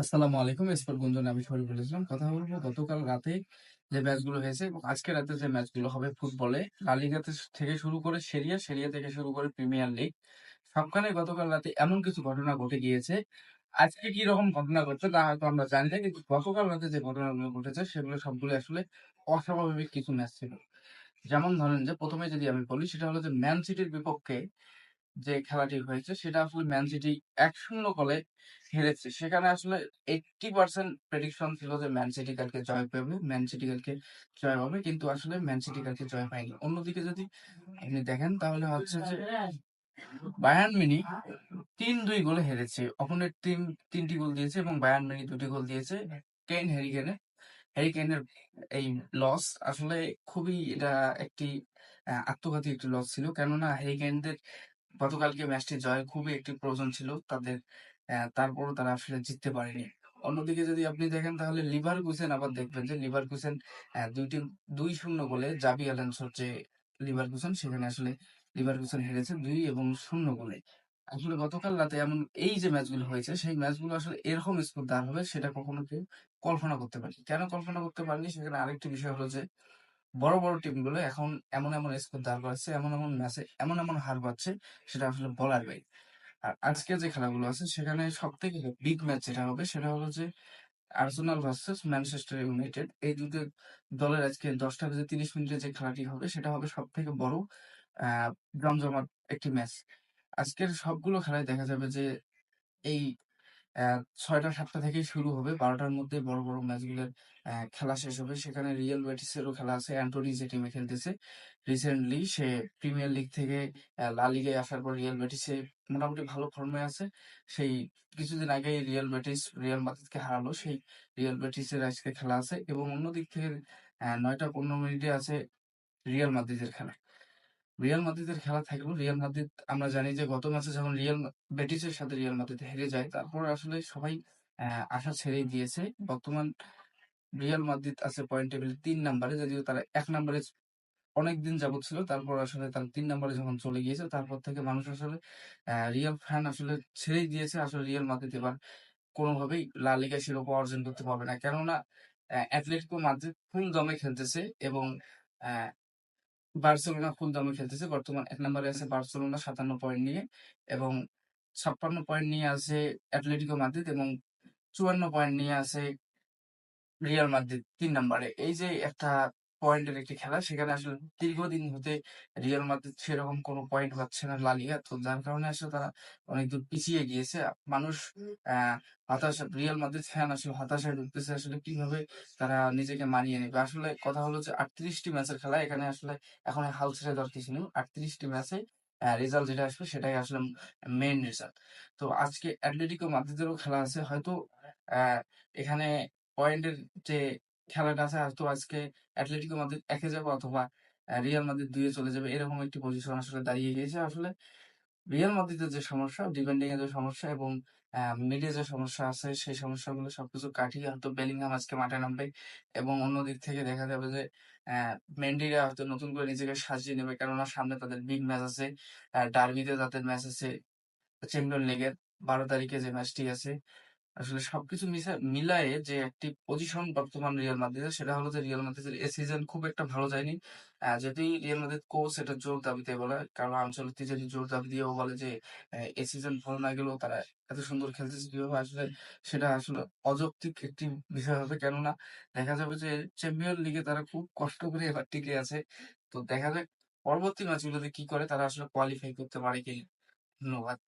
আসসালামু আলাইকুম স্পোর্ট গুঞ্জনে আমি শরীফুল ইসলাম। কথা বলব, গতকাল রাতে যে ম্যাচগুলো হয়েছে আজকে রাতে যে ম্যাচগুলো হবে ফুটবলে, লা লিগাতে থেকে শুরু করে সেরিয়া সেরিয়া থেকে শুরু করে প্রিমিয়ার লিগ, সবখানে গতকাল রাতে এমন কিছু ঘটনা ঘটে গিয়েছে। আজকে কি রকম ঘটনা ঘটছে তা হয়তো আমরা জানি না, কিন্তু গতকাল রাতে যে ঘটনাগুলো ঘটেছে, সেগুলো সবগুলো আসলে অস্বাভাবিক কিছু ম্যাচ ছিল। যেমন ধরেন যে প্রথমে যদি আমি বলি, সেটা হলো যে ম্যান সিটির বিপক্ষে যে খেলাটি হয়েছে সেটা আসলে ম্যান সিটি এক শূন্য গোলে হেরেছে। সেখানে আসলে এইটটি পার্সেন্ট প্রেডিকশন ছিল যে ম্যান সিটি কালকে জয় পাবে ম্যান সিটি কালকে জয় পাবে, কিন্তু আসলে ম্যান সিটি কালকে জয় পায়নি। অন্যদিকে যদি আপনি দেখেন তাহলে হচ্ছে যে বায়ার্ন মিনি তিন দুই গোলে হেরেছে। অপোনেন্ট টিম তিনটি গোল দিয়েছে এবং বায়ার্ন মিনি দুটি গোল দিয়েছে। কেইন হ্যারিকেনে হ্যারিকেনের এই লস আসলে খুবই এটা একটি আত্মঘাতী একটি লস ছিল। কেননা হ্যারিকেনদের গতকালকে ম্যাচটি জয় খুবই একটি প্রয়োজন ছিল। তাদের তারপরও তারা আসলে জিততে পারেনি। অন্যদিকে যদি আপনি দেখেন তাহলে লিভার কুসেন আবার দেখবেন যে লিভার কুসেন দুইটি, দুই শূন্য গোলে জাবি অ্যালেন্সোর যে লিভার কুসেন সেখানে আসলে লিভার কুসেন হেরেছে দুই এবং শূন্য গোলে। আসলে গতকাল রাতে এমন এই যে ম্যাচগুলো হয়েছে, সেই ম্যাচগুলো আসলে এরকম স্কোর দাঁড় হবে সেটা কখনো কেউ কল্পনা করতে পারি কেন কল্পনা করতে পারিনি সেখানে আরেকটি বিষয় হলো যে বড় বড় টিমগুলো এখন এমন এমন স্কোর দাঁড় করাচ্ছে, এমন এমন ম্যাচে এমন এমন হার পাচ্ছে, সেটা আসলে বলার বাইরে। আর আজকে যে খেলাগুলো আছে, সেখানে সব থেকে বিগ ম্যাচ যেটা হবে, সেটা হলো যে আর্সেনাল ভার্সেস ম্যানচেস্টার ইউনাইটেড এই দুটো দলের আজকে দশটা বেজে তিরিশ মিনিটে যে খেলাটি হবে, সেটা হবে সব থেকে বড় জমজমাট একটি ম্যাচ আজকের সবগুলো খেলায় দেখা যাবে যে এই ছয়টা, সাতটা থেকেই শুরু হবে। বারোটার মধ্যে বড় বড় ম্যাচগুলোর খেলা শেষ হবে। সেখানে রিয়াল বেটিসেরও খেলা আছে। অ্যান্টোনি যে টিমে খেলতেছে রিসেন্টলি সে প্রিমিয়ার লিগ থেকে লা লিগায় আসার পর রিয়াল বেটিসে মোটামুটি ভালো ফর্মে আছে। সেই কিছুদিন আগে রিয়াল বেটিস রিয়াল মাদ্রিদকে হারালো। সেই রিয়াল বেটিসের আজকে খেলা আছে। এবং অন্য দিক থেকে নয়টা পনেরো মিনিটে আছে রিয়াল মাদ্রিদের খেলা। রিয়াল মাদ্রিদের খেলা থাকলেও রিয়াল মাদ্রিদ আমরা জানি যে গত ম্যাচে যখন রিয়াল বেটিসের সাথে রিয়াল মাদ্রিদ হেরে যায় তারপর আসলে সবাই আশা ছেড়েই দিয়েছে। বর্তমান রিয়াল মাদ্রিদ আছে পয়েন্ট টেবিলে তিন নাম্বারে যদিও তারা এক নাম্বারে অনেক দিন যাবত ছিল তারপর আসলে তারা তিন নাম্বারে যখন চলে গিয়েছে তারপর থেকে মানুষ আসলে রিয়াল ফ্যান আসলে ছেড়েই দিয়েছে। আসলে রিয়াল মাদ্রিদ এবার কোনোভাবেই লা লিগা শিরোপা অর্জন করতে পারবে না। কেননা আহ, অ্যাটলেটিকো মাদ্রিদ ফুল দমে খেলতেছে এবং বার্সেলোনা ফুল দামে খেলতেছে। বর্তমান এক নম্বরে আছে বার্সেলোনা, সাতান্ন পয়েন্ট নিয়ে এবং ছাপ্পান্ন পয়েন্ট নিয়ে আছে অ্যাটলেটিকো মাদ্রিদ এবং চুয়ান্ন পয়েন্ট নিয়ে আছে রিয়াল মাদ্রিদ তিন নম্বরে। এই যে একটা পয়েন্টের একটি খেলা। সেখানে আসলে দীর্ঘদিন হতে রিয়াল মাদ্রিদ সেরকম কোনো পয়েন্ট পাচ্ছে না লা লিগা তো যার কারণে আসলে তারা অনেক দূর পিছিয়ে গিয়েছে। মানুষ হতাশা রিয়াল মাদ্রিদ ফ্যান আসলে হতাশায় ঢুকতেছে আসলে কীভাবে তারা নিজেকে মানিয়ে নেবে। আসলে কথা হলো যে আটত্রিশটি ম্যাচের খেলা এখানে আসলে এখন হাল ছেড়ে দেওয়ার কিছু নেই। আটত্রিশটি ম্যাচে রেজাল্ট যেটা আসবে সেটাই আসলে মেইন রেজাল্ট তো আজকে অ্যাটলেটিকো মাদ্রিদেরও খেলা আছে। হয়তো আহ এখানে পয়েন্টের যে খেলাটা আছে হয়তো আজকে অ্যাটলেটিকো মাদ্রিদ একে যাবে অথবা রিয়াল মাদ্রিদ দুইয়ে চলে যাবে, এরকম একটি পজিশন আসলে দাঁড়িয়ে গিয়েছে। আসলে রিয়াল মাদ্রিদের যে সমস্যা ডিফেন্ডিং এর যে সমস্যা এবং মিডে যে সমস্যা আছে, সেই সমস্যাগুলো সবকিছু কাটিয়ে হয়তো বেলিংহাম আজকে মাঠে নামবে এবং অন্য দিক থেকে দেখা যাবে যে মেন্ডিরা হয়তো নতুন করে নিজেকে সাজিয়ে নেবে কেননা সামনে তাদের বিগ ম্যাচ আছে ডার্বিতে তাদের ম্যাচ আছে চ্যাম্পিয়ন লিগের বারো তারিখে যে ম্যাচটি আছে। আসলে সবকিছু মিলায়ে যে একটি পজিশন বর্তমান রিয়াল মাদ্রিদের সেটা হলো যে রিয়াল মাদ্রিদের এ সিজন খুব একটা ভালো যায়নি। যদি রিয়াল মাদ্রিদ কোচ এটা জোর দাবিতে বলে, কারণ আনচলতি যদি জোর দাবি দিয়েও বলে যে, এ সিজন ভালো না গেলেও তারা এত সুন্দর খেলতেছে কীভাবে? আসলে সেটা আসলে অযৌক্তিক একটি বিষয় হবে। কেননা দেখা যাবে যে চ্যাম্পিয়ন লিগে তারা খুব কষ্ট করে এবার টিকে আছে। তো দেখা যাক পরবর্তী ম্যাচগুলোতে কি করে তারা আসলে কোয়ালিফাই করতে পারে কি ধন্যবাদ।